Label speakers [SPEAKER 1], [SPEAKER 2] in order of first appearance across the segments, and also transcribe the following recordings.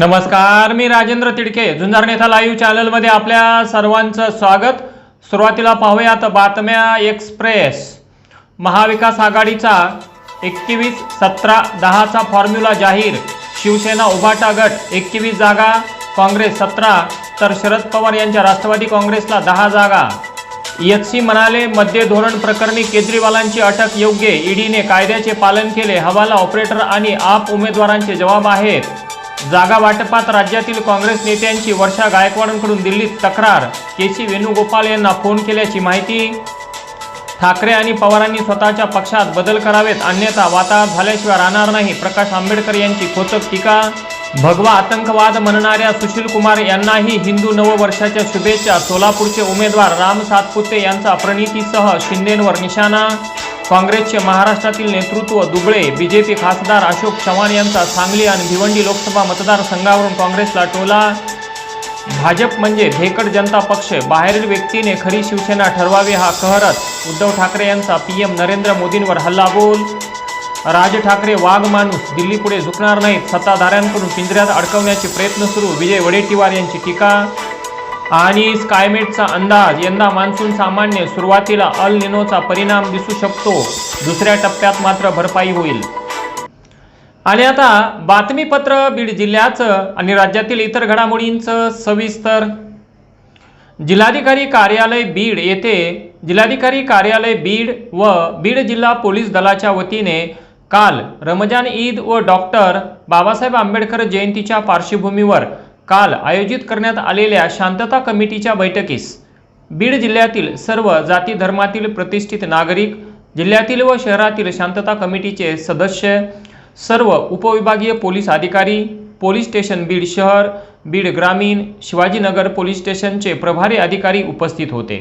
[SPEAKER 1] नमस्कार मी राजेंद्र तिडके. झुंजार नेता लाईव्ह चॅनलमध्ये आपल्या सर्वांचं स्वागत. सुरुवातीला पाहूयात बातम्या एक्सप्रेस महाविकास आघाडीचा एकवीस सतरा दहाचा फॉर्म्युला जाहीर. शिवसेना उभाटा गट एकवीस जागा. काँग्रेस सतरा तर शरद पवार यांच्या राष्ट्रवादी काँग्रेसला दहा जागा. एच सी म्हणाले मद्य धोरण प्रकरणी केजरीवालांची अटक योग्य. ईडीने कायद्याचे पालन केले. हवाला ऑपरेटर आणि आप उमेदवारांचे जबाब आहेत. जागा वाटपात राज्यातील काँग्रेस नेत्यांची वर्षा गायकवाडांकडून दिल्लीत तक्रार. के सी वेणुगोपाल यांना फोन केल्याची माहिती. ठाकरे आणि पवारांनी स्वतःच्या पक्षात बदल करावेत अन्यथा वातावरण झाल्याशिवाय राहणार नाही प्रकाश आंबेडकर यांची खोचक टीका. भगवा आतंकवाद म्हणणाऱ्या सुशील कुमार यांनाही हिंदू नववर्षाच्या शुभेच्छा. सोलापूरचे उमेदवार राम सातपुते यांचा प्रणितीसह शिंदेंवर निशाणा काँग्रेसचे महाराष्ट्रातील नेतृत्व दुबळे बीजेपी खासदार अशोक चव्हाण यांचा सांगली आणि भिवंडी लोकसभा मतदारसंघावरून काँग्रेसला टोला. भाजप म्हणजे भेकड जनता पक्ष बाहेरील व्यक्तीने खरी शिवसेना ठरवावी हा कहरत उद्धव ठाकरे यांचा पीएम नरेंद्र मोदींवर हल्लाबोल. राज ठाकरे वाघ माणूस दिल्लीपुढे झुकणार नाहीत सत्ताधाऱ्यांकडून पिंजऱ्यात अडकवण्याचे प्रयत्न सुरू विजय वडेट्टीवार यांची टीका. आणि स्कायमेटचा अंदाज यंदा मान्सून सामान्य सुरुवातीला अल निनोचा परिणाम दिसू शकतो. दुसऱ्या टप्प्यात मात्र भरपाई होईल. आणि आता बातमीपत्र बीड जिल्ह्याचं आणि राज्यातील इतर घडामोडींचं सविस्तर. जिल्हाधिकारी कार्यालय बीड येथे जिल्हाधिकारी कार्यालय बीड व बीड जिल्हा पोलीस दलाच्या वतीने काल रमजान ईद व डॉक्टर बाबासाहेब आंबेडकर जयंतीच्या पार्श्वभूमीवर काल आयोजित करण्यात आलेल्या शांतता कमिटीच्या बैठकीस बीड जिल्ह्यातील सर्व जाती धर्मातील प्रतिष्ठित नागरिक जिल्ह्यातील व शहरातील शांतता कमिटीचे सदस्य सर्व उपविभागीय पोलीस अधिकारी पोलीस स्टेशन बीड शहर बीड ग्रामीण शिवाजीनगर पोलीस स्टेशनचे प्रभारी अधिकारी उपस्थित होते.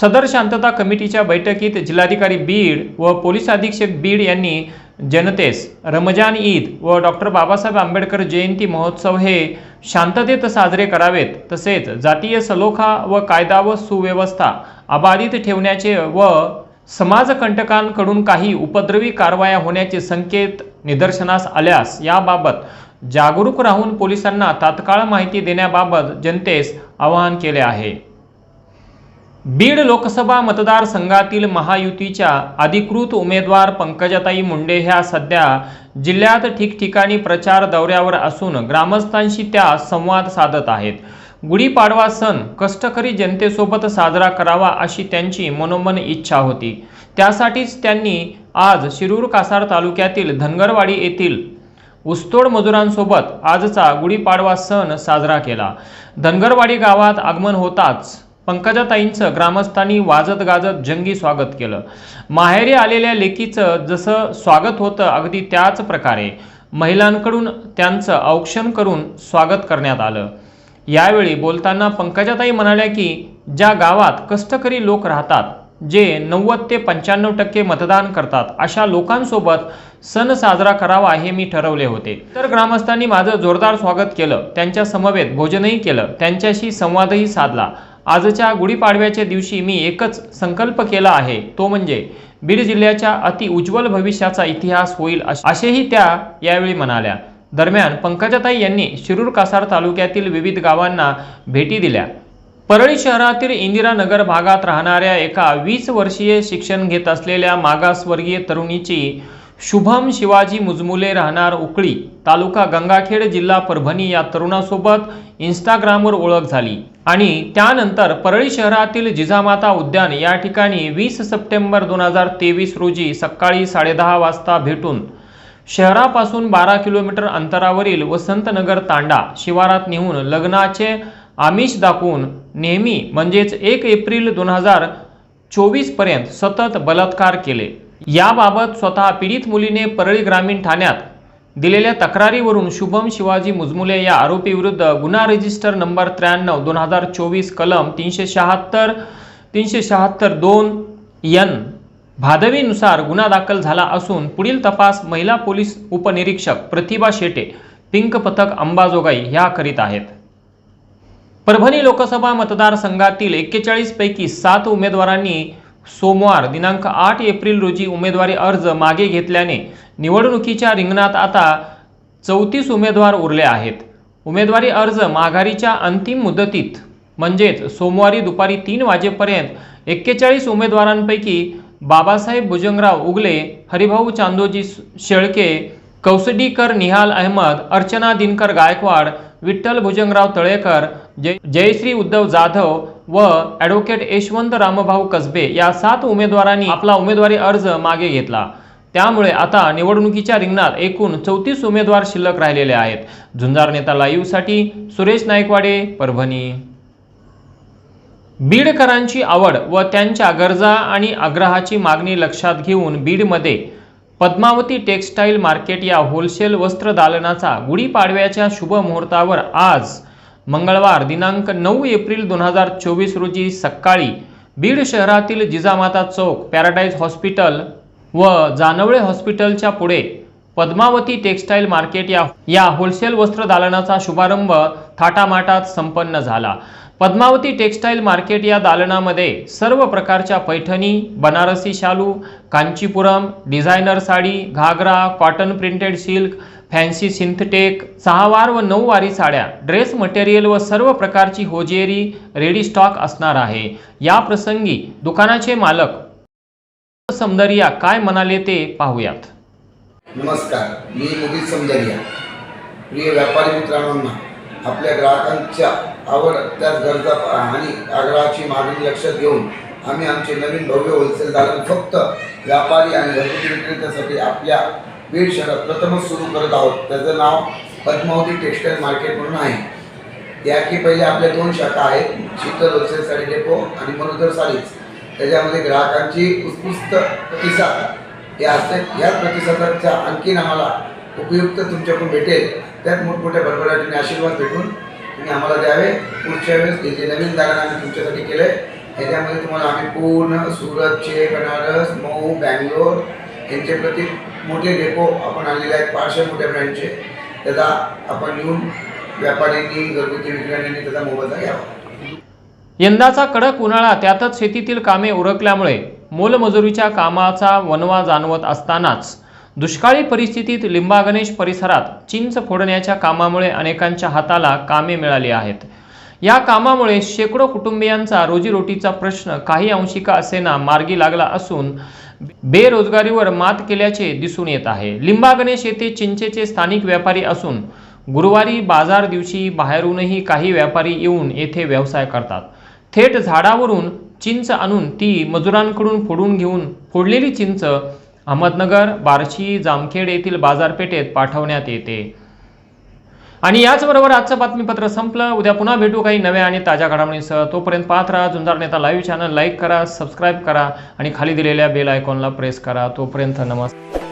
[SPEAKER 1] सदर शांतता कमिटीच्या बैठकीत जिल्हाधिकारी बीड व पोलीस अधीक्षक बीड यांनी जनतेस रमजान ईद व डॉक्टर बाबासाहेब आंबेडकर जयंती महोत्सव हे शांततेत साजरे करावेत तसेच जातीय सलोखा व कायदा व सुव्यवस्था अबाधित ठेवण्याचे व समाजकंटकांकडून काही उपद्रवी कारवाया होण्याचे संकेत निदर्शनास आल्यास याबाबत जागरूक राहून पोलिसांना तात्काळ माहिती देण्याबाबत जनतेस आवाहन केले आहे. बीड लोकसभा मतदारसंघातील महायुतीच्या अधिकृत उमेदवार पंकजाताई मुंडे ह्या सध्या जिल्ह्यात ठिकठिकाणी प्रचार दौऱ्यावर असून ग्रामस्थांशी त्या संवाद साधत आहेत. गुढीपाडवा सण कष्टकरी जनतेसोबत साजरा करावा अशी त्यांची मनोमन इच्छा होती. त्यासाठीच त्यांनी आज शिरूर कासार तालुक्यातील धनगरवाडी येथील ऊसतोड मजुरांसोबत आजचा गुढीपाडवा सण साजरा केला. धनगरवाडी गावात आगमन होताच पंकजाताईंचं ग्रामस्थांनी वाजत गाजत जंगी स्वागत केलं. माहेरी आलेल्या लेकीचं जसं स्वागत होतं अगदी त्याच प्रकारे महिलांकडून त्यांचं औक्षण करून स्वागत करण्यात आलं. यावेळी बोलताना पंकजाताई म्हणाल्या की ज्या गावात कष्टकरी लोक राहतात जे नव्वद ते पंच्याण्णव टक्के मतदान करतात अशा लोकांसोबत सण साजरा करावा हे मी ठरवले होते. तर ग्रामस्थांनी माझं जोरदार स्वागत केलं. त्यांच्या समवेत भोजनही केलं. त्यांच्याशी संवादही साधला. आजच्या गुढीपाडव्याच्या दिवशी मी एकच संकल्प केला आहे. तो म्हणजे बीड जिल्ह्याच्या अति उज्ज्वल भविष्याचा इतिहास होईल असेही त्या यावेळी म्हणाल्या. दरम्यान पंकजाताई यांनी शिरूर कासार तालुक्यातील विविध गावांना भेटी दिल्या. परळी शहरातील इंदिरानगर भागात राहणाऱ्या एका वीस वर्षीय शिक्षण घेत असलेल्या मागासवर्गीय तरुणीची शुभम शिवाजी मुजमुले राहणार उकळी तालुका गंगाखेड जिल्हा परभणी या तरुणासोबत इंस्टाग्रामवर ओळख झाली. आणि त्यानंतर परळी शहरातील जिजामाता उद्यान या ठिकाणी वीस सप्टेंबर दोन हजार तेवीस रोजी सकाळी साडेदहा वाजता भेटून शहरापासून बारा किलोमीटर अंतरावरील वसंतनगर तांडा शिवारात नेऊन लग्नाचे आमिष दाखवून नेहमी म्हणजेच एक एप्रिल दोन हजार चोवीसपर्यंत सतत बलात्कार केले. याबाबत स्वतः पीडित मुलीने परळी ग्रामीण ठाण्यात दिलेल्या तक्रारीवरून शुभम शिवाजी मुजमुले या आरोपीविरुद्ध गुन्हा रजिस्टर नंबर त्र्याण्णव दोन हजार चोवीस कलम तीनशे शहात्तर तीनशे शहात्तर दोन यन भादवीनुसार गुन्हा दाखल झाला असून पुढील तपास महिला पोलीस उपनिरीक्षक प्रतिभा शेटे पिंक पथक अंबाजोगाई ह्या करीत आहेत. परभणी लोकसभा मतदारसंघातील एक्केचाळीसपैकी सात उमेदवारांनी सोमवार दिनांक आठ एप्रिल रोजी उमेदवारी अर्ज मागे घेतल्याने निवडणुकीच्या रिंगणात आता चौतीस उमेदवार उरले आहेत. उमेदवारी अर्ज माघारीच्या अंतिम मुदतीत म्हणजेच सोमवारी दुपारी तीन वाजेपर्यंत एक्केचाळीस उमेदवारांपैकी बाबासाहेब भुजंगराव उगले हरिभाऊ चांदोजी शेळके कौसडीकर निहाल अहमद अर्चना दिनकर गायकवाड विठ्ठल भुजंगराव तळेकर जय जयश्री उद्धव जाधव व ॲडव्होकेट यशवंत रामभाऊ कसबे या सात उमेदवारांनी आपला उमेदवारी अर्ज मागे घेतला. त्यामुळे आता निवडणुकीच्या रिंगणात एकूण चौतीस उमेदवार शिल्लक राहिलेले आहेत. झुंजार नेता लाईव्हसाठी सुरेश नाईकवाडे परभणी. बीडकरांची आवड व त्यांच्या गरजा आणि आग्रहाची मागणी लक्षात घेऊन बीडमध्ये पद्मावती टेक्स्टाईल मार्केट या होलसेल वस्त्र दालनाचा गुढीपाडव्याच्या शुभ मुहूर्तावर आज मंगळवार दिनांक नऊ एप्रिल दोन हजार चोवीस रोजी सकाळी बीड शहरातील जिजामाता चौक पॅराडाईज हॉस्पिटल व जानवळे हॉस्पिटलच्या पुढे पद्मावती टेक्स्टाईल मार्केट या या होलसेल वस्त्र दालनाचा शुभारंभ थाटामाटात संपन्न झाला. पद्मावती टेक्स्टाईल मार्केट या दालनामध्ये सर्व प्रकारच्या पैठणी बनारसी शालू Kanchipuram designer sari ghagra cotton printed silk fancy synthetic सहावार व नऊवारी साड्या ड्रेस मटेरियल व सर्व प्रकारची होजेरी रेडी स्टॉक असणार आहे. या प्रसंगी दुकानाचे मालक समदरिया काय म्हणाले ते पाहूयात.
[SPEAKER 2] नमस्कार मी मुदीत समदरिया प्रिय व्यापारी मित्रांना आपल्या ग्राहकांच्या आवड त्याच गरजा आणि आग्रहाची मागणी लक्षात घेऊन आम्ही आमचे नवीन भव्य होलसेल दालन फक्त व्यापारी आणि घरगुती विक्रेत्यासाठी आपल्या बीड शहरात प्रथमच सुरू करत आहोत. त्याचं नाव पद्मावती टेक्स्टाईल मार्केट म्हणून आहे. या की पहिले आपल्या दोन शाखा आहेत शीतल होलसेल साडी डेपो आणि मनोदर साडीज त्याच्यामध्ये ग्राहकांची उत्कृष्ट प्रतिसाद. हे असते याच प्रतिसादाचा आणखीन आम्हाला उपयुक्त तुमच्याकडून भेटेल. त्यात मोठमोठ्या भरभराटीने आशीर्वाद भेटून तुम्ही आम्हाला द्यावे. पुढच्या वेळेस हे जे नवीन दालन आम्ही तुमच्यासाठी केलं आहे ह्याच्यामध्ये तुम्हाला आम्ही पूर्ण सुरतचे बनारस मऊ बँगलोर यांचे प्रति मोठे डेपो आपण आणलेले आहेत फारशे मोठ्या ब्रँडचे. त्याचा आपण येऊन व्यापाऱ्यांनी घरगुती विक्रेत्यांनी त्याचा मोबदला घ्यावा.
[SPEAKER 1] यंदाचा कडक उन्हाळा त्यातच शेतीतील कामे उरकल्यामुळे मोलमजुरीच्या कामाचा वनवा जाणवत असतानाच दुष्काळी परिस्थितीत लिंबागणेश परिसरात चिंच फोडण्याच्या कामामुळे अनेकांच्या हाताला कामे मिळाली आहेत. या कामामुळे शेकडो कुटुंबियांचा रोजीरोटीचा प्रश्न काही अंशिका असेना मार्गी लागला असून बेरोजगारीवर मात केल्याचे दिसून येत आहे. लिंबागणेश येथे चिंचेचे स्थानिक व्यापारी असून गुरुवारी बाजार दिवशी बाहेरूनही काही व्यापारी येऊन येथे व्यवसाय करतात. थेट झाडावरून चिंच आणून ती मजुरांकडून फोडून घेऊन फोडलेली चिंच अहमदनगर बार्शी जामखेड येथील बाजारपेठेत पाठवण्यात येते. आणि याचबरोबर आजचं बातमीपत्र संपलं. उद्या पुन्हा भेटू काही नव्या आणि ताज्या घडामोडींसह. तोपर्यंत पाहत राहा. जुंजार नेता लाईव्ह चॅनल. लाईक करा सबस्क्राईब करा आणि खाली दिलेल्या बेल आयकॉनला प्रेस करा. तोपर्यंत नमस्कार.